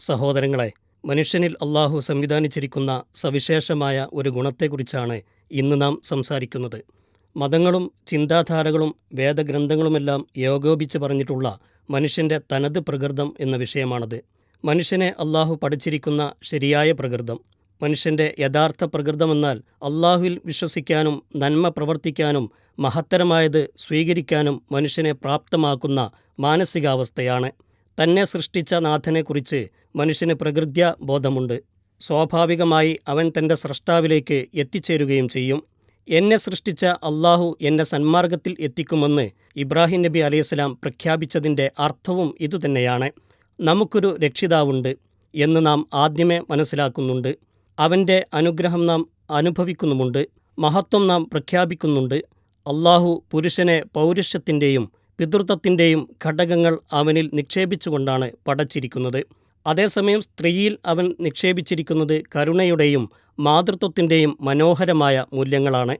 സഹോദരങ്ങളെ മനുഷ്യനിൽ അള്ളാഹു സംവിധാനിച്ചിരിക്കുന്ന സവിശേഷമായ ഒരു ഗുണത്തെക്കുറിച്ചാണ് ഇന്ന് നാം സംസാരിക്കുന്നത്. മതങ്ങളും ചിന്താധാരകളും വേദഗ്രന്ഥങ്ങളുമെല്ലാം ഏകോപിച്ച് പറഞ്ഞിട്ടുള്ള മനുഷ്യന്റെ തനത് പ്രകൃതം എന്ന വിഷയമാണത്. മനുഷ്യനെ അള്ളാഹു പഠിച്ചിരിക്കുന്ന ശരിയായ പ്രകൃതം. മനുഷ്യന്റെ യഥാർത്ഥ പ്രകൃതമെന്നാൽ അള്ളാഹുവിൽ വിശ്വസിക്കാനും നന്മ പ്രവർത്തിക്കാനും മഹത്തരമായത് സ്വീകരിക്കാനും മനുഷ്യനെ പ്രാപ്തമാക്കുന്ന മാനസികാവസ്ഥയാണ്. തന്നെ സൃഷ്ടിച്ച നാഥനെക്കുറിച്ച് മനുഷ്യന് പ്രകൃത്യ ബോധമുണ്ട്. സ്വാഭാവികമായി അവൻ തന്റെ സ്രഷ്ടാവിലേക്ക് എത്തിച്ചേരുകയും ചെയ്യും. എന്നെ സൃഷ്ടിച്ച അള്ളാഹു എന്നെ സന്മാർഗത്തിൽ എത്തിക്കുമെന്ന് ഇബ്രാഹിം നബി അലൈഹിസ്സലാം പ്രഖ്യാപിച്ചതിന്റെ അർത്ഥവും ഇതുതന്നെയാണ് നമുക്കൊരു രക്ഷിതാവുണ്ട് എന്ന് നാം ആദ്യമേ മനസ്സിലാക്കുന്നുണ്ട്. അവന്റെ അനുഗ്രഹം നാം അനുഭവിക്കുന്നുമുണ്ട്. മഹത്വം നാം പ്രഖ്യാപിക്കുന്നുണ്ട്. അള്ളാഹു പുരുഷനെ പൗരുഷത്തിന്റെയും പിതൃത്വത്തിന്റെയും ഘടകങ്ങൾ അവനിൽ നിക്ഷേപിച്ചുകൊണ്ടാണ് പടച്ചിരിക്കുന്നത്. അതേസമയം സ്ത്രീയിൽ അവൻ നിക്ഷേപിച്ചിരിക്കുന്നത് കരുണയുടെയും മാതൃത്വത്തിന്റെയും മനോഹരമായ മൂല്യങ്ങളാണ്.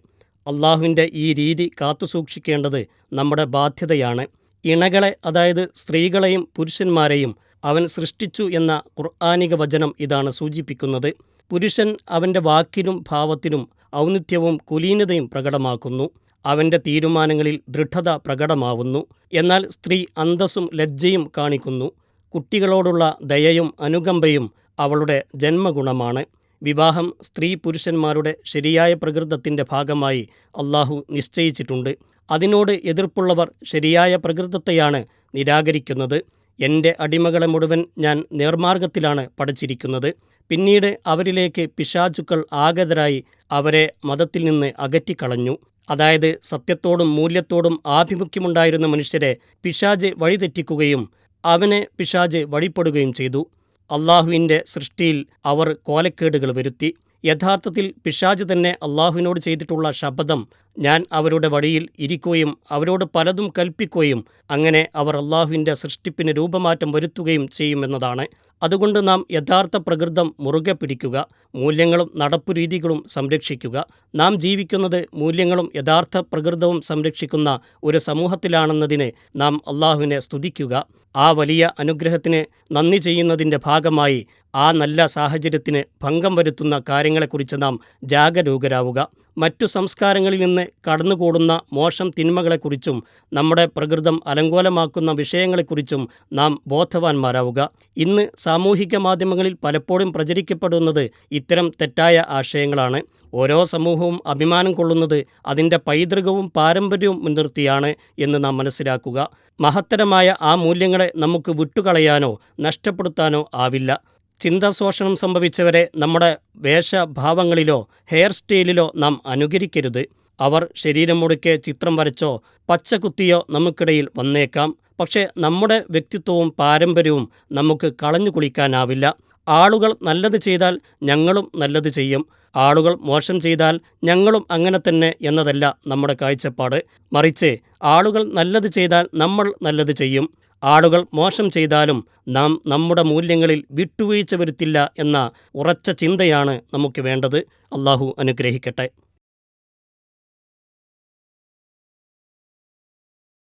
അള്ളാഹുവിന്റെ ഈ രീതി കാത്തുസൂക്ഷിക്കേണ്ടത് നമ്മുടെ ബാധ്യതയാണ്. ഇണകളെ അതായത് സ്ത്രീകളെയും പുരുഷന്മാരെയും അവൻ സൃഷ്ടിച്ചു എന്ന ഖുർആാനിക വചനം ഇതാണ് സൂചിപ്പിക്കുന്നത്. പുരുഷൻ അവന്റെ വാക്കിലും ഭാവത്തിലും ഔന്നിത്യവും കുലീനതയും പ്രകടമാക്കുന്നു. അവന്റെ തീരുമാനങ്ങളിൽ ദൃഢത പ്രകടമാവുന്നു. എന്നാൽ സ്ത്രീ അന്തസ്സും ലജ്ജയും കാണിക്കുന്നു. കുട്ടികളോടുള്ള ദയയും അനുകമ്പയും അവളുടെ ജന്മഗുണമാണ്. വിവാഹം സ്ത്രീ പുരുഷന്മാരുടെ ശരിയായ പ്രകൃതത്തിന്റെ ഭാഗമായി അള്ളാഹു നിശ്ചയിച്ചിട്ടുണ്ട്. അതിനോട് എതിർപ്പുള്ളവർ ശരിയായ പ്രകൃതത്തെയാണ് നിരാകരിക്കുന്നത്. എന്റെ അടിമകളെ മുഴുവൻ ഞാൻ നേർമാർഗത്തിലാണ് പഠിച്ചിരിക്കുന്നത് പിന്നീട് അവരിലേക്ക് പിശാചുക്കൾ ആഗതരായി അവരെ മതത്തിൽ നിന്ന് അകറ്റിക്കളഞ്ഞു. അതായത് സത്യത്തോടും മൂല്യത്തോടും ആഭിമുഖ്യമുണ്ടായിരുന്ന മനുഷ്യരെ പിശാജ് വഴിതെറ്റിക്കുകയും അവനെ പിശാജ് വഴിപ്പെടുകയും ചെയ്തു. അള്ളാഹുവിന്റെ സൃഷ്ടിയിൽ അവർ കോലക്കേടുകൾ വരുത്തി. യഥാർത്ഥത്തിൽ പിശാജ് തന്നെ അള്ളാഹുവിനോട് ചെയ്തിട്ടുള്ള ശപഥം ഞാൻ അവരുടെ വഴിയിൽ ഇരിക്കുകയും അവരോട് പലതും കൽപ്പിക്കുകയും അങ്ങനെ അവർ അള്ളാഹുവിന്റെ സൃഷ്ടിപ്പിന് രൂപമാറ്റം വരുത്തുകയും ചെയ്യുമെന്നതാണ് അതുകൊണ്ട് നാം യഥാർത്ഥ പ്രകൃതം മുറുകെ പിടിക്കുക മൂല്യങ്ങളും നടപ്പുരീതികളും സംരക്ഷിക്കുക. നാം ജീവിക്കുന്നത് മൂല്യങ്ങളും യഥാർത്ഥ പ്രകൃതവും സംരക്ഷിക്കുന്ന ഒരു സമൂഹത്തിലാണെന്നതിന് നാം അള്ളാഹുവിനെ സ്തുതിക്കുക. ആ വലിയ അനുഗ്രഹത്തിന് നന്ദി ചെയ്യുന്നതിന്റെ ഭാഗമായി ആ നല്ല സാഹചര്യത്തിന് ഭംഗം വരുത്തുന്ന കാര്യങ്ങളെക്കുറിച്ച് നാം ജാഗരൂകരാവുക. മറ്റു സംസ്കാരങ്ങളിൽ നിന്ന് കടന്നുകൂടുന്ന മോശം തിന്മകളെക്കുറിച്ചും നമ്മുടെ പ്രകൃതം അലങ്കോലമാക്കുന്ന വിഷയങ്ങളെക്കുറിച്ചും നാം ബോധവാന്മാരാവുക. ഇന്ന് സാമൂഹിക മാധ്യമങ്ങളിൽ പലപ്പോഴും പ്രചരിക്കപ്പെടുന്നത് ഇത്തരം തെറ്റായ ആശയങ്ങളാണ്. ഓരോ സമൂഹവും അഭിമാനം കൊള്ളുന്നത് അതിന്റെ പൈതൃകവും പാരമ്പര്യവും മുൻനിർത്തിയാണ് എന്ന് നാം മനസ്സിലാക്കുക. മഹത്തരമായ ആ മൂല്യങ്ങളെ നമുക്ക് വിട്ടുകളയാനോ നഷ്ടപ്പെടുത്താനോ ആവില്ല. ചിന്താശോഷണം സംഭവിച്ചവരെ നമ്മുടെ വേഷഭാവങ്ങളിലോ ഹെയർ സ്റ്റൈലിലോ നാം അനുകരിക്കരുത്. അവർ ശരീരം മുടുക്കെ ചിത്രം വരച്ചോ പച്ചകുത്തിയോ നമുക്കിടയിൽ വന്നേക്കാം. പക്ഷേ നമ്മുടെ വ്യക്തിത്വവും പാരമ്പര്യവും നമുക്ക് കളഞ്ഞു കുളിക്കാനാവില്ല. ആളുകൾ നല്ലത് ചെയ്താൽ ഞങ്ങളും നല്ലത് ചെയ്യും. ആളുകൾ മോശം ചെയ്താൽ ഞങ്ങളും അങ്ങനെ തന്നെ എന്നതല്ല നമ്മുടെ കാഴ്ചപ്പാട്. മറിച്ച് ആളുകൾ നല്ലത് ചെയ്താൽ നമ്മൾ നല്ലത് ചെയ്യും. ആളുകൾ മോശം ചെയ്താലും നാം നമ്മുടെ മൂല്യങ്ങളിൽ വിട്ടുവീഴ്ച വരുത്തില്ല എന്ന ഉറച്ച ചിന്തയാണ് നമുക്ക് വേണ്ടത്. അള്ളാഹു അനുഗ്രഹിക്കട്ടെ.